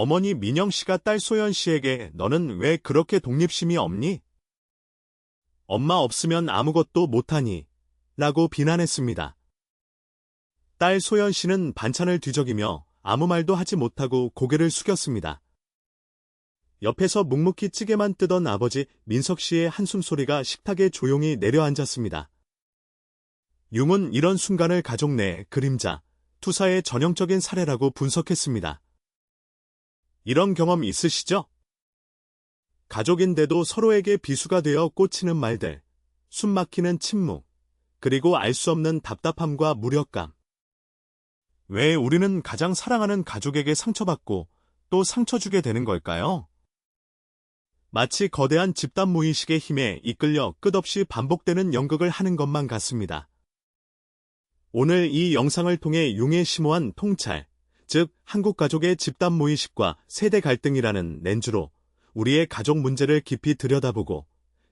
어머니 민영 씨가 딸 소연 씨에게 너는 왜 그렇게 독립심이 없니? 엄마 없으면 아무것도 못하니 라고 비난했습니다. 딸 소연 씨는 반찬을 뒤적이며 아무 말도 하지 못하고 고개를 숙였습니다. 옆에서 묵묵히 찌개만 뜨던 아버지 민석 씨의 한숨 소리가 식탁에 조용히 내려앉았습니다. 융은 이런 순간을 가족 내 그림자, 투사의 전형적인 사례라고 분석했습니다. 이런 경험 있으시죠? 가족인데도 서로에게 비수가 되어 꽂히는 말들, 숨 막히는 침묵, 그리고 알 수 없는 답답함과 무력감. 왜 우리는 가장 사랑하는 가족에게 상처받고 또 상처 주게 되는 걸까요? 마치 거대한 집단 무의식의 힘에 이끌려 끝없이 반복되는 연극을 하는 것만 같습니다. 오늘 이 영상을 통해 융의 심오한 통찰, 즉 한국 가족의 집단 무의식과 세대 갈등이라는 렌즈로 우리의 가족 문제를 깊이 들여다보고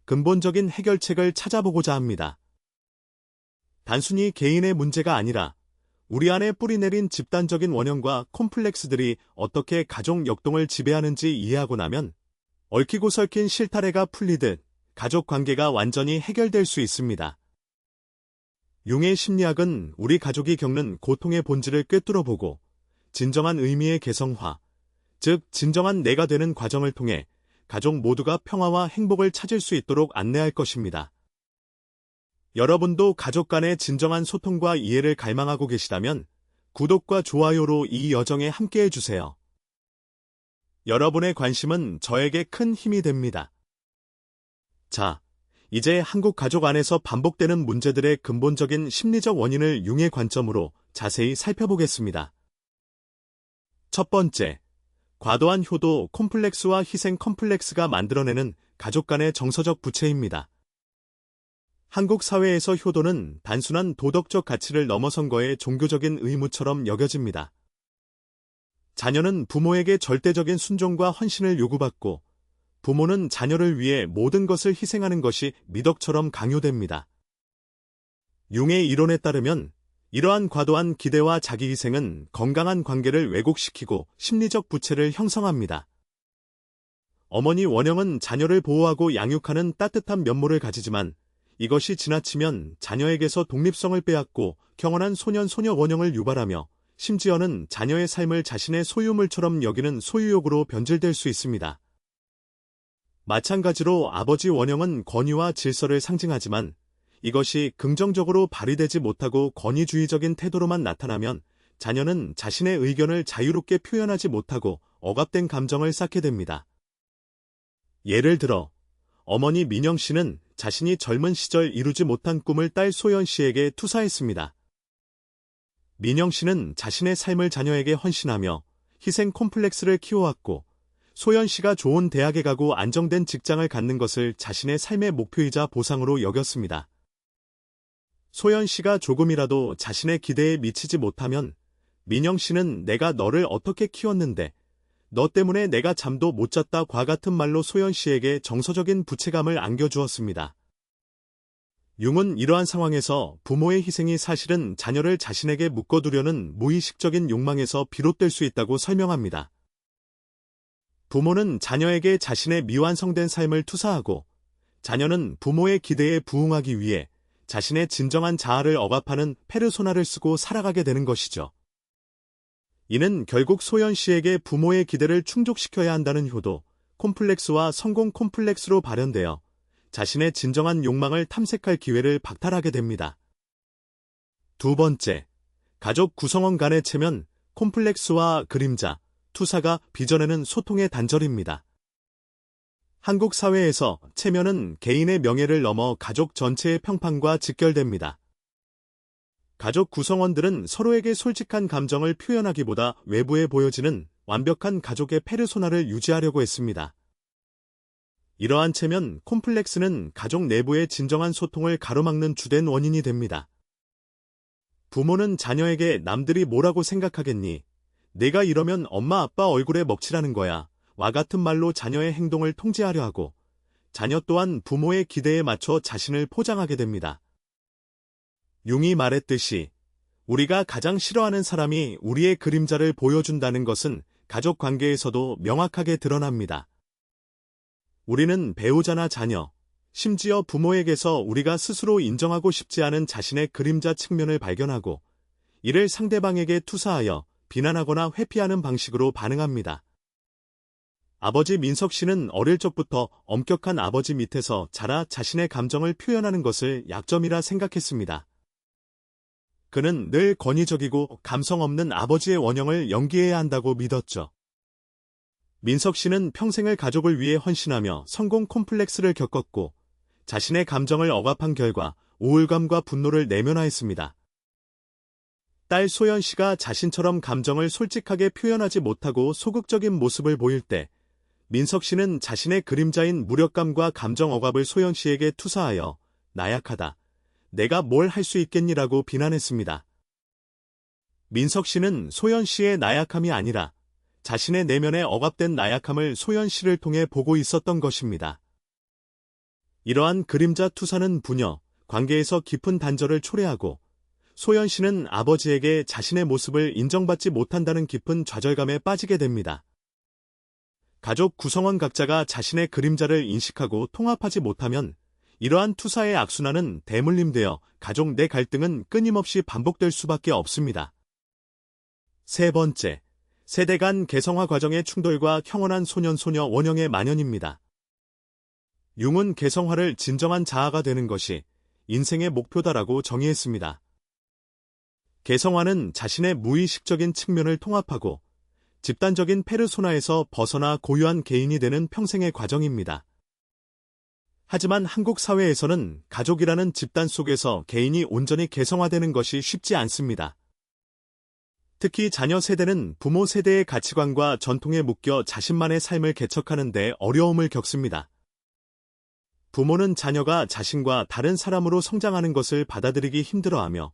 근본적인 해결책을 찾아보고자 합니다. 단순히 개인의 문제가 아니라 우리 안에 뿌리내린 집단적인 원형과 콤플렉스들이 어떻게 가족 역동을 지배하는지 이해하고 나면 얽히고 설킨 실타래가 풀리듯 가족 관계가 완전히 해결될 수 있습니다. 융의 심리학은 우리 가족이 겪는 고통의 본질을 꿰뚫어보고 진정한 의미의 개성화, 즉 진정한 내가 되는 과정을 통해 가족 모두가 평화와 행복을 찾을 수 있도록 안내할 것입니다. 여러분도 가족 간의 진정한 소통과 이해를 갈망하고 계시다면 구독과 좋아요로 이 여정에 함께해 주세요. 여러분의 관심은 저에게 큰 힘이 됩니다. 자, 이제 한국 가족 안에서 반복되는 문제들의 근본적인 심리적 원인을 융의 관점으로 자세히 살펴보겠습니다. 첫 번째, 과도한 효도 콤플렉스와 희생 컴플렉스가 만들어내는 가족 간의 정서적 부채입니다. 한국 사회에서 효도는 단순한 도덕적 가치를 넘어선 거의 종교적인 의무처럼 여겨집니다. 자녀는 부모에게 절대적인 순종과 헌신을 요구받고 부모는 자녀를 위해 모든 것을 희생하는 것이 미덕처럼 강요됩니다. 융의 이론에 따르면 이러한 과도한 기대와 자기 희생은 건강한 관계를 왜곡시키고 심리적 부채를 형성합니다. 어머니 원영은 자녀를 보호하고 양육하는 따뜻한 면모를 가지지만 이것이 지나치면 자녀에게서 독립성을 빼앗고 경원한 소년 소녀 원형을 유발하며 심지어는 자녀의 삶을 자신의 소유물처럼 여기는 소유욕으로 변질될 수 있습니다. 마찬가지로 아버지 원형은 권위와 질서를 상징하지만 이것이 긍정적으로 발휘되지 못하고 권위주의적인 태도로만 나타나면 자녀는 자신의 의견을 자유롭게 표현하지 못하고 억압된 감정을 쌓게 됩니다. 예를 들어 어머니 민영 씨는 자신이 젊은 시절 이루지 못한 꿈을 딸 소연 씨에게 투사했습니다. 민영 씨는 자신의 삶을 자녀에게 헌신하며 희생 콤플렉스를 키워왔고 소연 씨가 좋은 대학에 가고 안정된 직장을 갖는 것을 자신의 삶의 목표이자 보상으로 여겼습니다. 소연 씨가 조금이라도 자신의 기대에 미치지 못하면 민영 씨는 내가 너를 어떻게 키웠는데 너 때문에 내가 잠도 못 잤다 과 같은 말로 소연 씨에게 정서적인 부채감을 안겨주었습니다. 융은 이러한 상황에서 부모의 희생이 사실은 자녀를 자신에게 묶어두려는 무의식적인 욕망에서 비롯될 수 있다고 설명합니다. 부모는 자녀에게 자신의 미완성된 삶을 투사하고 자녀는 부모의 기대에 부응하기 위해 자신의 진정한 자아를 억압하는 페르소나를 쓰고 살아가게 되는 것이죠. 이는 결국 소연 씨에게 부모의 기대를 충족시켜야 한다는 효도, 콤플렉스와 성공 콤플렉스로 발현되어 자신의 진정한 욕망을 탐색할 기회를 박탈하게 됩니다. 두 번째, 가족 구성원 간의 체면, 콤플렉스와 그림자, 투사가 빚어내는 소통의 단절입니다. 한국 사회에서 체면은 개인의 명예를 넘어 가족 전체의 평판과 직결됩니다. 가족 구성원들은 서로에게 솔직한 감정을 표현하기보다 외부에 보여지는 완벽한 가족의 페르소나를 유지하려고 했습니다. 이러한 체면 콤플렉스는 가족 내부의 진정한 소통을 가로막는 주된 원인이 됩니다. 부모는 자녀에게 남들이 뭐라고 생각하겠니? 내가 이러면 엄마 아빠 얼굴에 먹칠하는 거야. 와 같은 말로 자녀의 행동을 통제하려 하고 자녀 또한 부모의 기대에 맞춰 자신을 포장하게 됩니다. 융이 말했듯이 우리가 가장 싫어하는 사람이 우리의 그림자를 보여준다는 것은 가족 관계에서도 명확하게 드러납니다. 우리는 배우자나 자녀, 심지어 부모에게서 우리가 스스로 인정하고 싶지 않은 자신의 그림자 측면을 발견하고 이를 상대방에게 투사하여 비난하거나 회피하는 방식으로 반응합니다. 아버지 민석 씨는 어릴 적부터 엄격한 아버지 밑에서 자라 자신의 감정을 표현하는 것을 약점이라 생각했습니다. 그는 늘 권위적이고 감성 없는 아버지의 원형을 연기해야 한다고 믿었죠. 민석 씨는 평생을 가족을 위해 헌신하며 성공 콤플렉스를 겪었고 자신의 감정을 억압한 결과 우울감과 분노를 내면화했습니다. 딸 소연 씨가 자신처럼 감정을 솔직하게 표현하지 못하고 소극적인 모습을 보일 때 민석 씨는 자신의 그림자인 무력감과 감정 억압을 소연 씨에게 투사하여 나약하다. 내가 뭘 할 수 있겠니라고 비난했습니다. 민석 씨는 소연 씨의 나약함이 아니라 자신의 내면에 억압된 나약함을 소연 씨를 통해 보고 있었던 것입니다. 이러한 그림자 투사는 부녀, 관계에서 깊은 단절을 초래하고 소연 씨는 아버지에게 자신의 모습을 인정받지 못한다는 깊은 좌절감에 빠지게 됩니다. 가족 구성원 각자가 자신의 그림자를 인식하고 통합하지 못하면 이러한 투사의 악순환은 대물림되어 가족 내 갈등은 끊임없이 반복될 수밖에 없습니다. 세 번째, 세대 간 개성화 과정의 충돌과 형언한 소년소녀 원형의 만연입니다. 융은 개성화를 진정한 자아가 되는 것이 인생의 목표다라고 정의했습니다. 개성화는 자신의 무의식적인 측면을 통합하고 집단적인 페르소나에서 벗어나 고유한 개인이 되는 평생의 과정입니다. 하지만 한국 사회에서는 가족이라는 집단 속에서 개인이 온전히 개성화되는 것이 쉽지 않습니다. 특히 자녀 세대는 부모 세대의 가치관과 전통에 묶여 자신만의 삶을 개척하는 데 어려움을 겪습니다. 부모는 자녀가 자신과 다른 사람으로 성장하는 것을 받아들이기 힘들어하며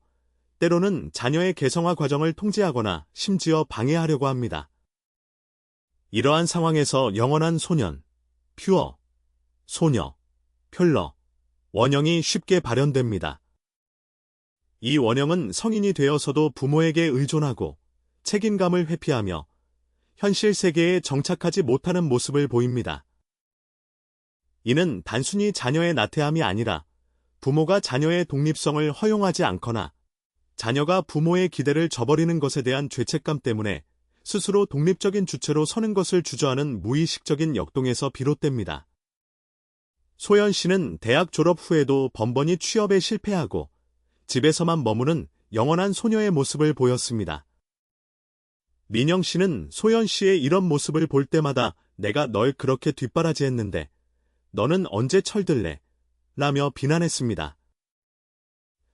때로는 자녀의 개성화 과정을 통제하거나 심지어 방해하려고 합니다. 이러한 상황에서 영원한 소년, 퓨어, 소녀, 펼러, 원형이 쉽게 발현됩니다. 이 원형은 성인이 되어서도 부모에게 의존하고 책임감을 회피하며 현실 세계에 정착하지 못하는 모습을 보입니다. 이는 단순히 자녀의 나태함이 아니라 부모가 자녀의 독립성을 허용하지 않거나 자녀가 부모의 기대를 저버리는 것에 대한 죄책감 때문에 스스로 독립적인 주체로 서는 것을 주저하는 무의식적인 역동에서 비롯됩니다. 소연 씨는 대학 졸업 후에도 번번이 취업에 실패하고 집에서만 머무는 영원한 소녀의 모습을 보였습니다. 민영 씨는 소연 씨의 이런 모습을 볼 때마다 내가 널 그렇게 뒷바라지했는데 너는 언제 철들래? 라며 비난했습니다.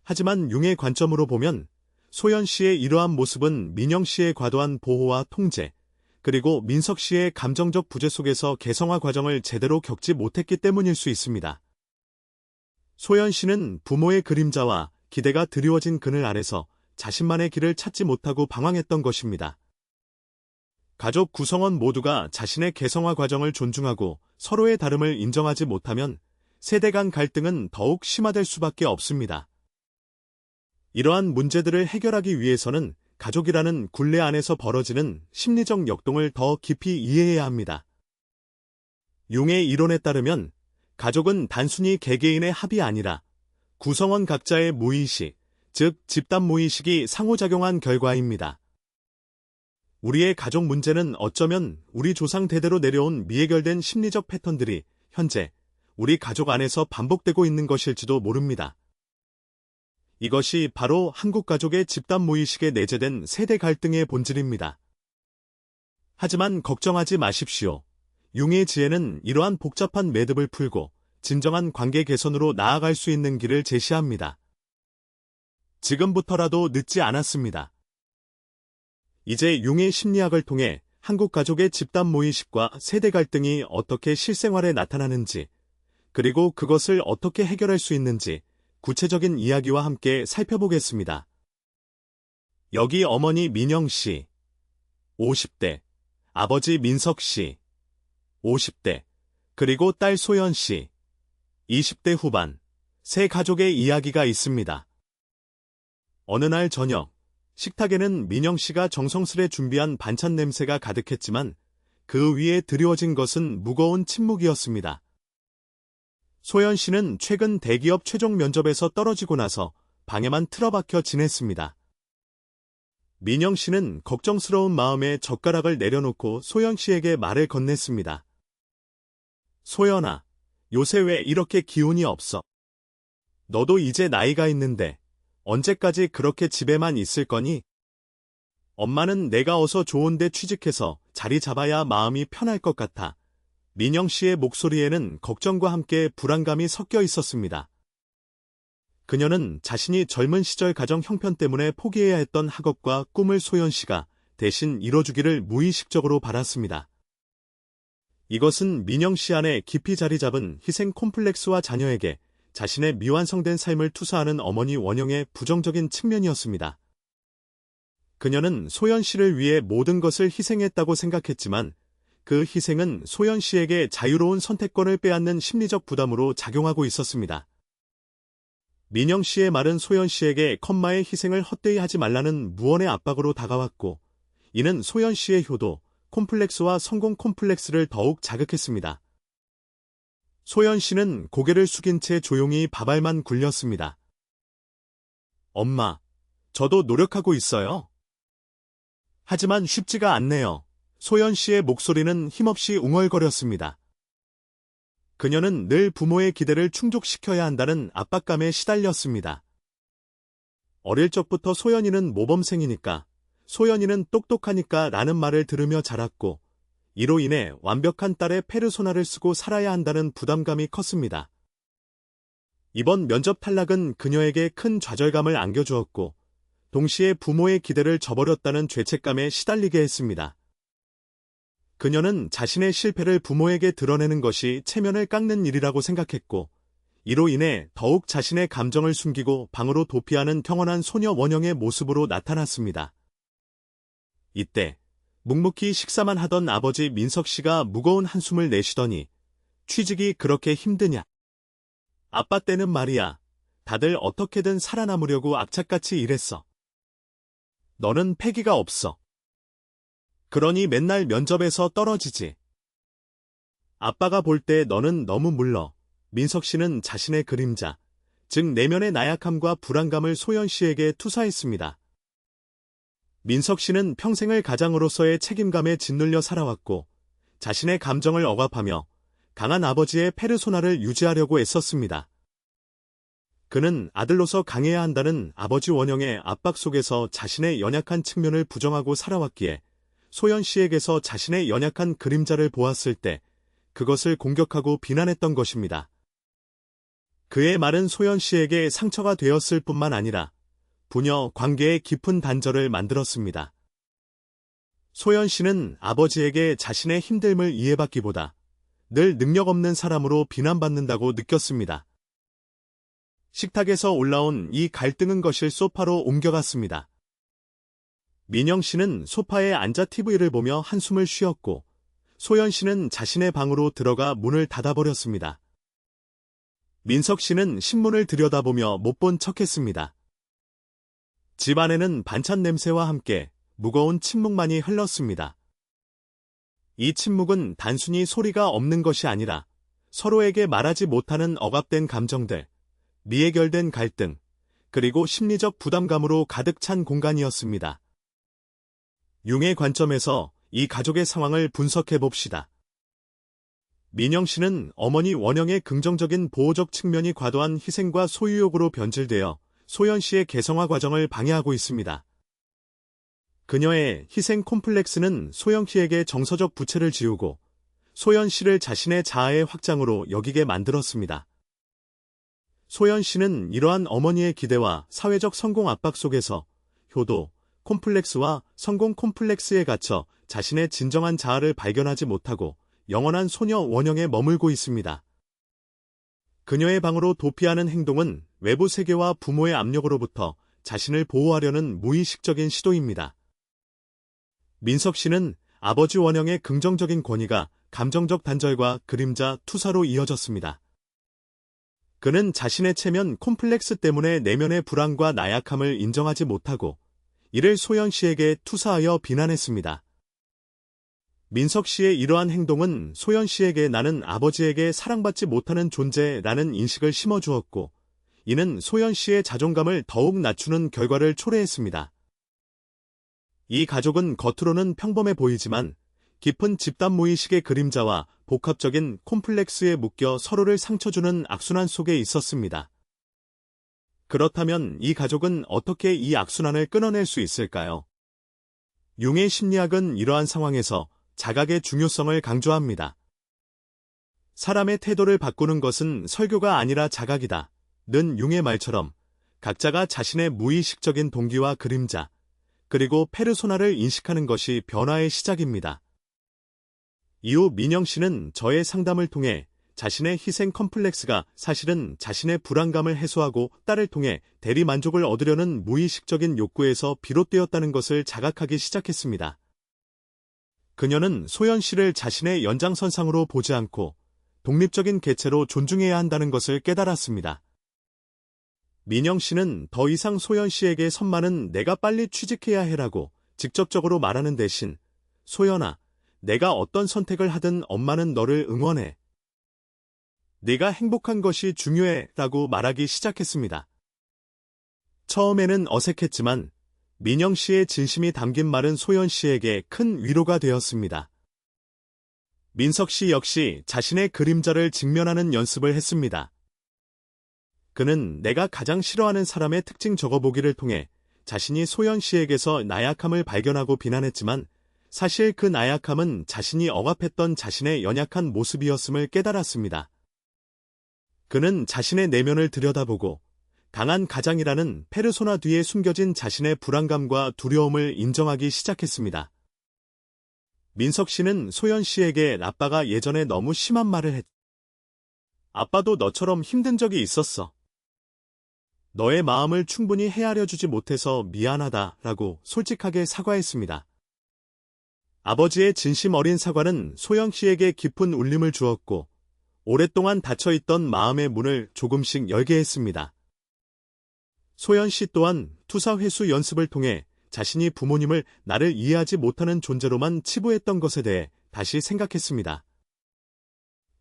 하지만 융의 관점으로 보면 소연 씨의 이러한 모습은 민영 씨의 과도한 보호와 통제, 그리고 민석 씨의 감정적 부재 속에서 개성화 과정을 제대로 겪지 못했기 때문일 수 있습니다. 소연 씨는 부모의 그림자와 기대가 드리워진 그늘 아래서 자신만의 길을 찾지 못하고 방황했던 것입니다. 가족 구성원 모두가 자신의 개성화 과정을 존중하고 서로의 다름을 인정하지 못하면 세대 간 갈등은 더욱 심화될 수밖에 없습니다. 이러한 문제들을 해결하기 위해서는 가족이라는 굴레 안에서 벌어지는 심리적 역동을 더 깊이 이해해야 합니다. 융의 이론에 따르면 가족은 단순히 개개인의 합이 아니라 구성원 각자의 무의식, 즉 집단 무의식이 상호작용한 결과입니다. 우리의 가족 문제는 어쩌면 우리 조상 대대로 내려온 미해결된 심리적 패턴들이 현재 우리 가족 안에서 반복되고 있는 것일지도 모릅니다. 이것이 바로 한국 가족의 집단 무의식에 내재된 세대 갈등의 본질입니다. 하지만 걱정하지 마십시오. 융의 지혜는 이러한 복잡한 매듭을 풀고 진정한 관계 개선으로 나아갈 수 있는 길을 제시합니다. 지금부터라도 늦지 않았습니다. 이제 융의 심리학을 통해 한국 가족의 집단 모의식과 세대 갈등이 어떻게 실생활에 나타나는지, 그리고 그것을 어떻게 해결할 수 있는지 구체적인 이야기와 함께 살펴보겠습니다. 여기 어머니 민영 씨, 50대, 아버지 민석 씨, 50대, 그리고 딸 소연 씨, 20대 후반, 세 가족의 이야기가 있습니다. 어느 날 저녁, 식탁에는 민영 씨가 정성스레 준비한 반찬 냄새가 가득했지만 그 위에 드리워진 것은 무거운 침묵이었습니다. 소연 씨는 최근 대기업 최종 면접에서 떨어지고 나서 방에만 틀어박혀 지냈습니다. 민영 씨는 걱정스러운 마음에 젓가락을 내려놓고 소연 씨에게 말을 건넸습니다. 소연아, 요새 왜 이렇게 기운이 없어? 너도 이제 나이가 있는데 언제까지 그렇게 집에만 있을 거니? 엄마는 내가 어서 좋은데 취직해서 자리 잡아야 마음이 편할 것 같아. 민영 씨의 목소리에는 걱정과 함께 불안감이 섞여 있었습니다. 그녀는 자신이 젊은 시절 가정 형편 때문에 포기해야 했던 학업과 꿈을 소연 씨가 대신 이뤄주기를 무의식적으로 바랐습니다. 이것은 민영 씨 안에 깊이 자리 잡은 희생 콤플렉스와 자녀에게 자신의 미완성된 삶을 투사하는 어머니 원영의 부정적인 측면이었습니다. 그녀는 소연 씨를 위해 모든 것을 희생했다고 생각했지만 그 희생은 소연 씨에게 자유로운 선택권을 빼앗는 심리적 부담으로 작용하고 있었습니다. 민영 씨의 말은 소연 씨에게 컴마의 희생을 헛되이 하지 말라는 무언의 압박으로 다가왔고, 이는 소연 씨의 효도, 콤플렉스와 성공 콤플렉스를 더욱 자극했습니다. 소연 씨는 고개를 숙인 채 조용히 밥알만 굴렸습니다. 엄마, 저도 노력하고 있어요. 하지만 쉽지가 않네요. 소연 씨의 목소리는 힘없이 웅얼거렸습니다. 그녀는 늘 부모의 기대를 충족시켜야 한다는 압박감에 시달렸습니다. 어릴 적부터 소연이는 모범생이니까 소연이는 똑똑하니까 라는 말을 들으며 자랐고 이로 인해 완벽한 딸의 페르소나를 쓰고 살아야 한다는 부담감이 컸습니다. 이번 면접 탈락은 그녀에게 큰 좌절감을 안겨주었고 동시에 부모의 기대를 저버렸다는 죄책감에 시달리게 했습니다. 그녀는 자신의 실패를 부모에게 드러내는 것이 체면을 깎는 일이라고 생각했고 이로 인해 더욱 자신의 감정을 숨기고 방으로 도피하는 평온한 소녀 원영의 모습으로 나타났습니다. 이때 묵묵히 식사만 하던 아버지 민석 씨가 무거운 한숨을 내쉬더니 취직이 그렇게 힘드냐? 아빠 때는 말이야. 다들 어떻게든 살아남으려고 악착같이 일했어. 너는 패기가 없어. 그러니 맨날 면접에서 떨어지지. 아빠가 볼 때 너는 너무 물러. 민석 씨는 자신의 그림자, 즉 내면의 나약함과 불안감을 소연 씨에게 투사했습니다. 민석 씨는 평생을 가장으로서의 책임감에 짓눌려 살아왔고 자신의 감정을 억압하며 강한 아버지의 페르소나를 유지하려고 애썼습니다. 그는 아들로서 강해야 한다는 아버지 원영의 압박 속에서 자신의 연약한 측면을 부정하고 살아왔기에 소연 씨에게서 자신의 연약한 그림자를 보았을 때 그것을 공격하고 비난했던 것입니다. 그의 말은 소연 씨에게 상처가 되었을 뿐만 아니라 부녀 관계의 깊은 단절을 만들었습니다. 소연 씨는 아버지에게 자신의 힘듦을 이해받기보다 늘 능력 없는 사람으로 비난받는다고 느꼈습니다. 식탁에서 올라온 이 갈등은 것일 소파로 옮겨갔습니다. 민영 씨는 소파에 앉아 TV를 보며 한숨을 쉬었고 소연 씨는 자신의 방으로 들어가 문을 닫아버렸습니다. 민석 씨는 신문을 들여다보며 못 본 척했습니다. 집안에는 반찬 냄새와 함께 무거운 침묵만이 흘렀습니다. 이 침묵은 단순히 소리가 없는 것이 아니라 서로에게 말하지 못하는 억압된 감정들, 미해결된 갈등, 그리고 심리적 부담감으로 가득 찬 공간이었습니다. 융의 관점에서 이 가족의 상황을 분석해 봅시다. 민영 씨는 어머니 원영의 긍정적인 보호적 측면이 과도한 희생과 소유욕으로 변질되어 소연 씨의 개성화 과정을 방해하고 있습니다. 그녀의 희생 콤플렉스는 소영 씨에게 정서적 부채를 지우고 소연 씨를 자신의 자아의 확장으로 여기게 만들었습니다. 소연 씨는 이러한 어머니의 기대와 사회적 성공 압박 속에서 효도, 콤플렉스와 성공 콤플렉스에 갇혀 자신의 진정한 자아를 발견하지 못하고 영원한 소녀 원형에 머물고 있습니다. 그녀의 방으로 도피하는 행동은 외부 세계와 부모의 압력으로부터 자신을 보호하려는 무의식적인 시도입니다. 민석 씨는 아버지 원형의 긍정적인 권위가 감정적 단절과 그림자 투사로 이어졌습니다. 그는 자신의 체면 콤플렉스 때문에 내면의 불안과 나약함을 인정하지 못하고 이를 소연 씨에게 투사하여 비난했습니다. 민석 씨의 이러한 행동은 소연 씨에게 나는 아버지에게 사랑받지 못하는 존재라는 인식을 심어주었고, 이는 소연 씨의 자존감을 더욱 낮추는 결과를 초래했습니다. 이 가족은 겉으로는 평범해 보이지만 깊은 집단 모의식의 그림자와 복합적인 콤플렉스에 묶여 서로를 상처주는 악순환 속에 있었습니다. 그렇다면 이 가족은 어떻게 이 악순환을 끊어낼 수 있을까요? 융의 심리학은 이러한 상황에서 자각의 중요성을 강조합니다. 사람의 태도를 바꾸는 것은 설교가 아니라 자각이다. 는 융의 말처럼 각자가 자신의 무의식적인 동기와 그림자, 그리고 페르소나를 인식하는 것이 변화의 시작입니다. 이후 민영 씨는 저의 상담을 통해 자신의 희생 컴플렉스가 사실은 자신의 불안감을 해소하고 딸을 통해 대리 만족을 얻으려는 무의식적인 욕구에서 비롯되었다는 것을 자각하기 시작했습니다. 그녀는 소연 씨를 자신의 연장선상으로 보지 않고 독립적인 개체로 존중해야 한다는 것을 깨달았습니다. 민영 씨는 더 이상 소연 씨에게 선만은 내가 빨리 취직해야 해라고 직접적으로 말하는 대신 소연아, 내가 어떤 선택을 하든 엄마는 너를 응원해. 네가 행복한 것이 중요해 라고 말하기 시작했습니다. 처음에는 어색했지만 민영 씨의 진심이 담긴 말은 소연 씨에게 큰 위로가 되었습니다. 민석 씨 역시 자신의 그림자를 직면하는 연습을 했습니다. 그는 내가 가장 싫어하는 사람의 특징 적어보기를 통해 자신이 소연 씨에게서 나약함을 발견하고 비난했지만 사실 그 나약함은 자신이 억압했던 자신의 연약한 모습이었음을 깨달았습니다. 그는 자신의 내면을 들여다보고 강한 가장이라는 페르소나 뒤에 숨겨진 자신의 불안감과 두려움을 인정하기 시작했습니다. 민석 씨는 소연 씨에게 아빠가 예전에 너무 심한 말을 했. 아빠도 너처럼 힘든 적이 있었어. 너의 마음을 충분히 헤아려 주지 못해서 미안하다 라고 솔직하게 사과했습니다. 아버지의 진심 어린 사과는 소영 씨에게 깊은 울림을 주었고 오랫동안 닫혀있던 마음의 문을 조금씩 열게 했습니다. 소연 씨 또한 투사 회수 연습을 통해 자신이 부모님을 나를 이해하지 못하는 존재로만 치부했던 것에 대해 다시 생각했습니다.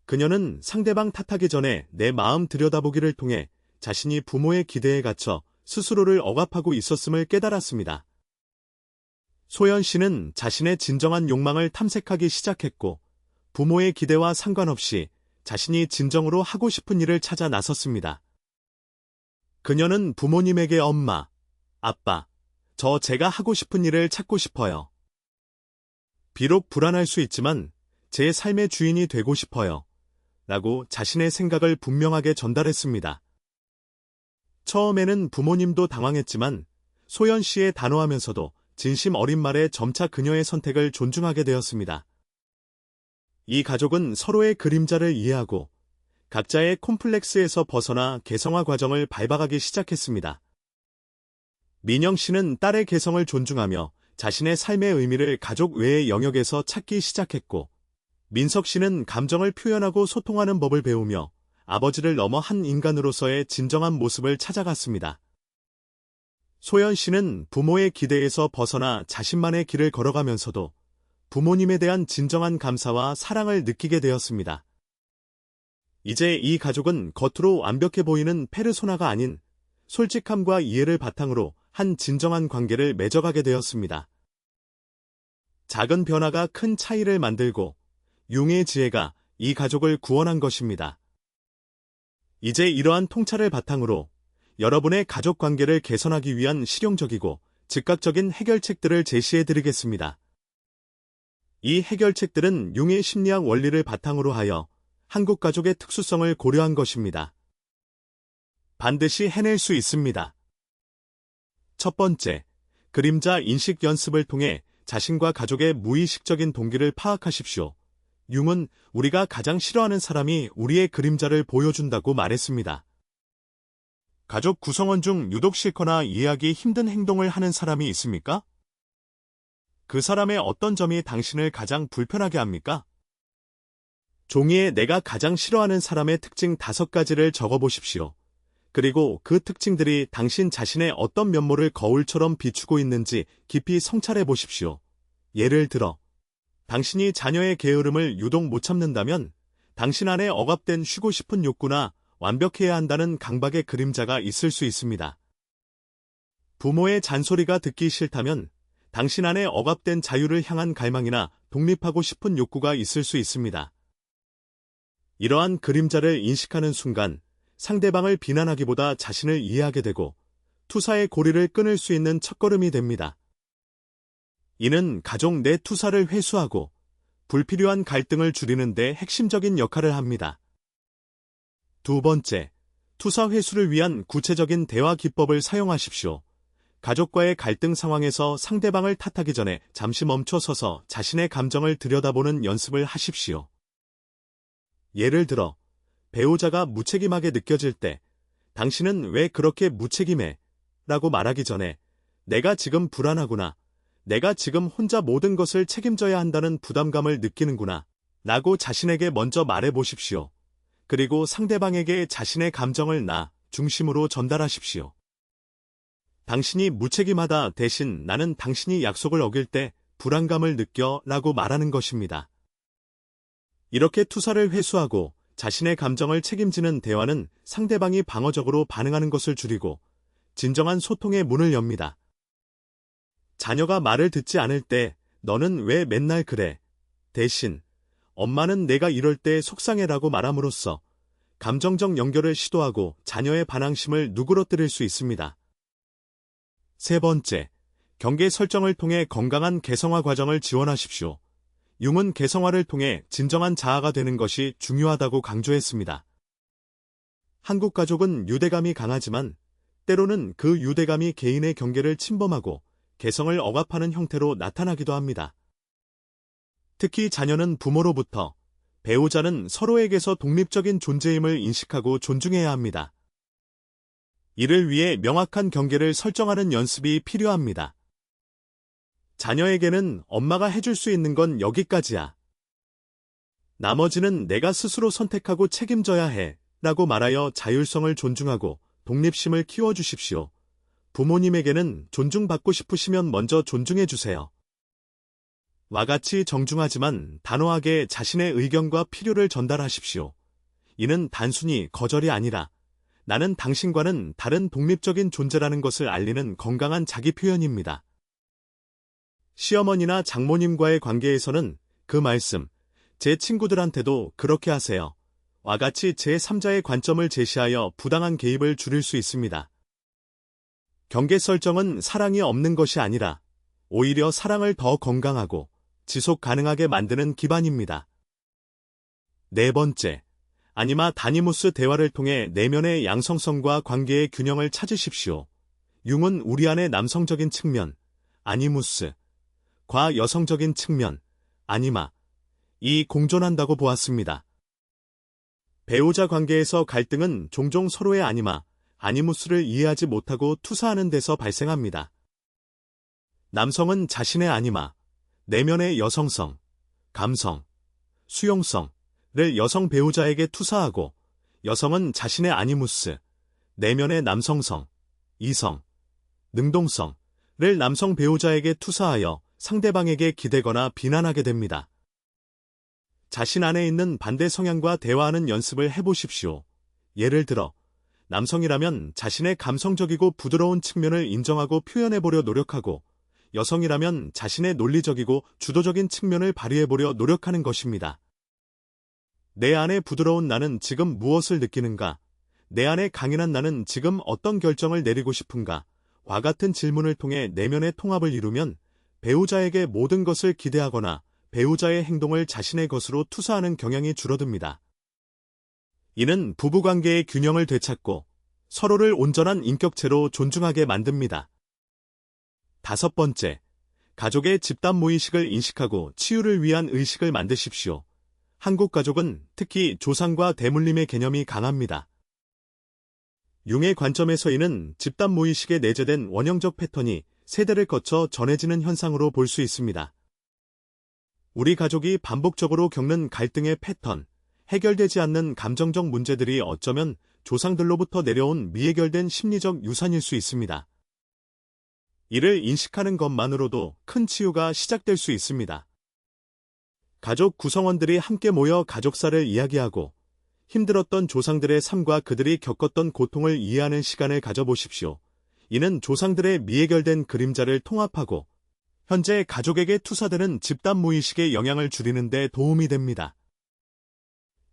그녀는 상대방 탓하기 전에 내 마음 들여다보기를 통해 자신이 부모의 기대에 갇혀 스스로를 억압하고 있었음을 깨달았습니다. 소연 씨는 자신의 진정한 욕망을 탐색하기 시작했고 부모의 기대와 상관없이 자신이 진정으로 하고 싶은 일을 찾아 나섰습니다. 그녀는 부모님에게 엄마, 아빠, 저 제가 하고 싶은 일을 찾고 싶어요. 비록 불안할 수 있지만 제 삶의 주인이 되고 싶어요. 라고 자신의 생각을 분명하게 전달했습니다. 처음에는 부모님도 당황했지만 소연 씨의 단호하면서도 진심 어린 말에 점차 그녀의 선택을 존중하게 되었습니다. 이 가족은 서로의 그림자를 이해하고 각자의 콤플렉스에서 벗어나 개성화 과정을 밟아가기 시작했습니다. 민영 씨는 딸의 개성을 존중하며 자신의 삶의 의미를 가족 외의 영역에서 찾기 시작했고, 민석 씨는 감정을 표현하고 소통하는 법을 배우며 아버지를 넘어 한 인간으로서의 진정한 모습을 찾아갔습니다. 소연 씨는 부모의 기대에서 벗어나 자신만의 길을 걸어가면서도 부모님에 대한 진정한 감사와 사랑을 느끼게 되었습니다. 이제 이 가족은 겉으로 완벽해 보이는 페르소나가 아닌 솔직함과 이해를 바탕으로 한 진정한 관계를 맺어가게 되었습니다. 작은 변화가 큰 차이를 만들고 융의 지혜가 이 가족을 구원한 것입니다. 이제 이러한 통찰을 바탕으로 여러분의 가족 관계를 개선하기 위한 실용적이고 즉각적인 해결책들을 제시해 드리겠습니다. 이 해결책들은 융의 심리학 원리를 바탕으로 하여 한국 가족의 특수성을 고려한 것입니다. 반드시 해낼 수 있습니다. 첫 번째, 그림자 인식 연습을 통해 자신과 가족의 무의식적인 동기를 파악하십시오. 융은 우리가 가장 싫어하는 사람이 우리의 그림자를 보여준다고 말했습니다. 가족 구성원 중 유독 싫거나 이해하기 힘든 행동을 하는 사람이 있습니까? 그 사람의 어떤 점이 당신을 가장 불편하게 합니까? 종이에 내가 가장 싫어하는 사람의 특징 다섯 가지를 적어보십시오. 그리고 그 특징들이 당신 자신의 어떤 면모를 거울처럼 비추고 있는지 깊이 성찰해 보십시오. 예를 들어, 당신이 자녀의 게으름을 유독 못 참는다면 당신 안에 억압된 쉬고 싶은 욕구나 완벽해야 한다는 강박의 그림자가 있을 수 있습니다. 부모의 잔소리가 듣기 싫다면 당신 안에 억압된 자유를 향한 갈망이나 독립하고 싶은 욕구가 있을 수 있습니다. 이러한 그림자를 인식하는 순간 상대방을 비난하기보다 자신을 이해하게 되고 투사의 고리를 끊을 수 있는 첫걸음이 됩니다. 이는 가족 내 투사를 회수하고 불필요한 갈등을 줄이는 데 핵심적인 역할을 합니다. 두 번째, 투사 회수를 위한 구체적인 대화 기법을 사용하십시오. 가족과의 갈등 상황에서 상대방을 탓하기 전에 잠시 멈춰 서서 자신의 감정을 들여다보는 연습을 하십시오. 예를 들어, 배우자가 무책임하게 느껴질 때, 당신은 왜 그렇게 무책임해? 라고 말하기 전에, 내가 지금 불안하구나. 내가 지금 혼자 모든 것을 책임져야 한다는 부담감을 느끼는구나. 라고 자신에게 먼저 말해 보십시오. 그리고 상대방에게 자신의 감정을 나 중심으로 전달하십시오. 당신이 무책임하다 대신 나는 당신이 약속을 어길 때 불안감을 느껴 라고 말하는 것입니다. 이렇게 투사를 회수하고 자신의 감정을 책임지는 대화는 상대방이 방어적으로 반응하는 것을 줄이고 진정한 소통의 문을 엽니다. 자녀가 말을 듣지 않을 때 너는 왜 맨날 그래? 대신 엄마는 내가 이럴 때 속상해라고 말함으로써 감정적 연결을 시도하고 자녀의 반항심을 누그러뜨릴 수 있습니다. 세 번째, 경계 설정을 통해 건강한 개성화 과정을 지원하십시오. 융은 개성화를 통해 진정한 자아가 되는 것이 중요하다고 강조했습니다. 한국 가족은 유대감이 강하지만 때로는 그 유대감이 개인의 경계를 침범하고 개성을 억압하는 형태로 나타나기도 합니다. 특히 자녀는 부모로부터, 배우자는 서로에게서 독립적인 존재임을 인식하고 존중해야 합니다. 이를 위해 명확한 경계를 설정하는 연습이 필요합니다. 자녀에게는 엄마가 해줄 수 있는 건 여기까지야. 나머지는 내가 스스로 선택하고 책임져야 해. 라고 말하여 자율성을 존중하고 독립심을 키워주십시오. 부모님에게는 존중받고 싶으시면 먼저 존중해 주세요. 와 같이 정중하지만 단호하게 자신의 의견과 필요를 전달하십시오. 이는 단순히 거절이 아니라 나는 당신과는 다른 독립적인 존재라는 것을 알리는 건강한 자기 표현입니다. 시어머니나 장모님과의 관계에서는 그 말씀, 제 친구들한테도 그렇게 하세요. 와 같이 제3자의 관점을 제시하여 부당한 개입을 줄일 수 있습니다. 경계 설정은 사랑이 없는 것이 아니라 오히려 사랑을 더 건강하고 지속 가능하게 만드는 기반입니다. 네 번째, 아니마 다니무스 대화를 통해 내면의 양성성과 관계의 균형을 찾으십시오. 융은 우리 안의 남성적인 측면, 아니무스, 과 여성적인 측면, 아니마, 이 공존한다고 보았습니다. 배우자 관계에서 갈등은 종종 서로의 아니마, 아니무스를 이해하지 못하고 투사하는 데서 발생합니다. 남성은 자신의 아니마, 내면의 여성성, 감성, 수용성, 를 여성 배우자에게 투사하고 여성은 자신의 아니무스, 내면의 남성성, 이성, 능동성을 남성 배우자에게 투사하여 상대방에게 기대거나 비난하게 됩니다. 자신 안에 있는 반대 성향과 대화하는 연습을 해보십시오. 예를 들어, 남성이라면 자신의 감성적이고 부드러운 측면을 인정하고 표현해보려 노력하고, 여성이라면 자신의 논리적이고 주도적인 측면을 발휘해보려 노력하는 것입니다. 내 안에 부드러운 나는 지금 무엇을 느끼는가? 내 안에 강인한 나는 지금 어떤 결정을 내리고 싶은가? 와 같은 질문을 통해 내면의 통합을 이루면 배우자에게 모든 것을 기대하거나 배우자의 행동을 자신의 것으로 투사하는 경향이 줄어듭니다. 이는 부부관계의 균형을 되찾고 서로를 온전한 인격체로 존중하게 만듭니다. 다섯 번째, 가족의 집단 모의식을 인식하고 치유를 위한 의식을 만드십시오. 한국 가족은 특히 조상과 대물림의 개념이 강합니다. 융의 관점에서 이는 집단 모의식에 내재된 원형적 패턴이 세대를 거쳐 전해지는 현상으로 볼 수 있습니다. 우리 가족이 반복적으로 겪는 갈등의 패턴, 해결되지 않는 감정적 문제들이 어쩌면 조상들로부터 내려온 미해결된 심리적 유산일 수 있습니다. 이를 인식하는 것만으로도 큰 치유가 시작될 수 있습니다. 가족 구성원들이 함께 모여 가족사를 이야기하고 힘들었던 조상들의 삶과 그들이 겪었던 고통을 이해하는 시간을 가져보십시오. 이는 조상들의 미해결된 그림자를 통합하고 현재 가족에게 투사되는 집단 무의식의 영향을 줄이는 데 도움이 됩니다.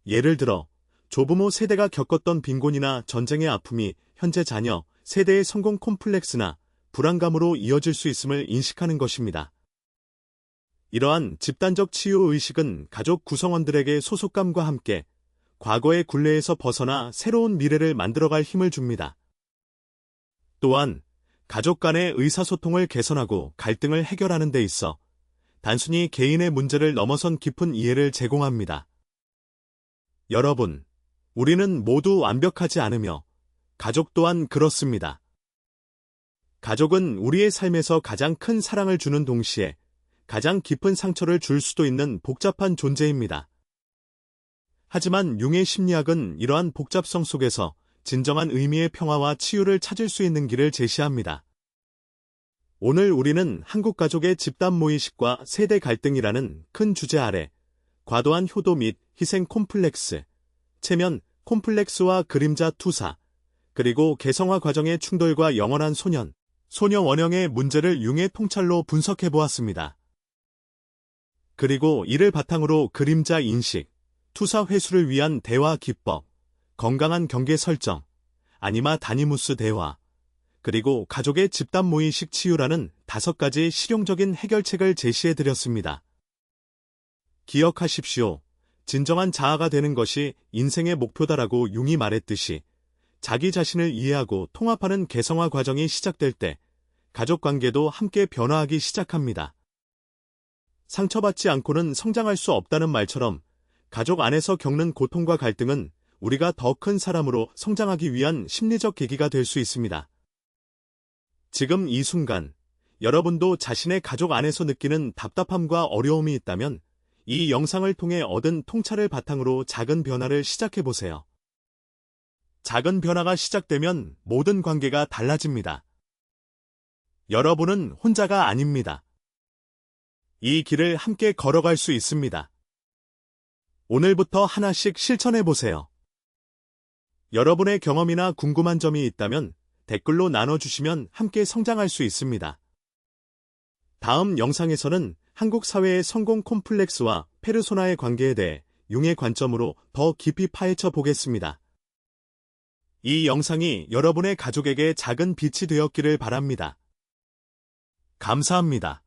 예를 들어 조부모 세대가 겪었던 빈곤이나 전쟁의 아픔이 현재 자녀 세대의 성공 콤플렉스나 불안감으로 이어질 수 있음을 인식하는 것입니다. 이러한 집단적 치유 의식은 가족 구성원들에게 소속감과 함께 과거의 굴레에서 벗어나 새로운 미래를 만들어갈 힘을 줍니다. 또한 가족 간의 의사소통을 개선하고 갈등을 해결하는 데 있어 단순히 개인의 문제를 넘어선 깊은 이해를 제공합니다. 여러분, 우리는 모두 완벽하지 않으며 가족 또한 그렇습니다. 가족은 우리의 삶에서 가장 큰 사랑을 주는 동시에 가장 깊은 상처를 줄 수도 있는 복잡한 존재입니다. 하지만 융의 심리학은 이러한 복잡성 속에서 진정한 의미의 평화와 치유를 찾을 수 있는 길을 제시합니다. 오늘 우리는 한국 가족의 집단 모의식과 세대 갈등이라는 큰 주제 아래 과도한 효도 및 희생 콤플렉스, 체면 콤플렉스와 그림자 투사, 그리고 개성화 과정의 충돌과 영원한 소년, 소녀 원형의 문제를 융의 통찰로 분석해 보았습니다. 그리고 이를 바탕으로 그림자 인식, 투사 회수를 위한 대화 기법, 건강한 경계 설정, 아니마 다니무스 대화, 그리고 가족의 집단 모의식 치유라는 다섯 가지 실용적인 해결책을 제시해 드렸습니다. 기억하십시오. 진정한 자아가 되는 것이 인생의 목표다라고 융이 말했듯이 자기 자신을 이해하고 통합하는 개성화 과정이 시작될 때 가족 관계도 함께 변화하기 시작합니다. 상처받지 않고는 성장할 수 없다는 말처럼 가족 안에서 겪는 고통과 갈등은 우리가 더 큰 사람으로 성장하기 위한 심리적 계기가 될 수 있습니다. 지금 이 순간 여러분도 자신의 가족 안에서 느끼는 답답함과 어려움이 있다면 이 영상을 통해 얻은 통찰을 바탕으로 작은 변화를 시작해 보세요. 작은 변화가 시작되면 모든 관계가 달라집니다. 여러분은 혼자가 아닙니다. 이 길을 함께 걸어갈 수 있습니다. 오늘부터 하나씩 실천해 보세요. 여러분의 경험이나 궁금한 점이 있다면 댓글로 나눠주시면 함께 성장할 수 있습니다. 다음 영상에서는 한국 사회의 성공 콤플렉스와 페르소나의 관계에 대해 융의 관점으로 더 깊이 파헤쳐 보겠습니다. 이 영상이 여러분의 가족에게 작은 빛이 되었기를 바랍니다. 감사합니다.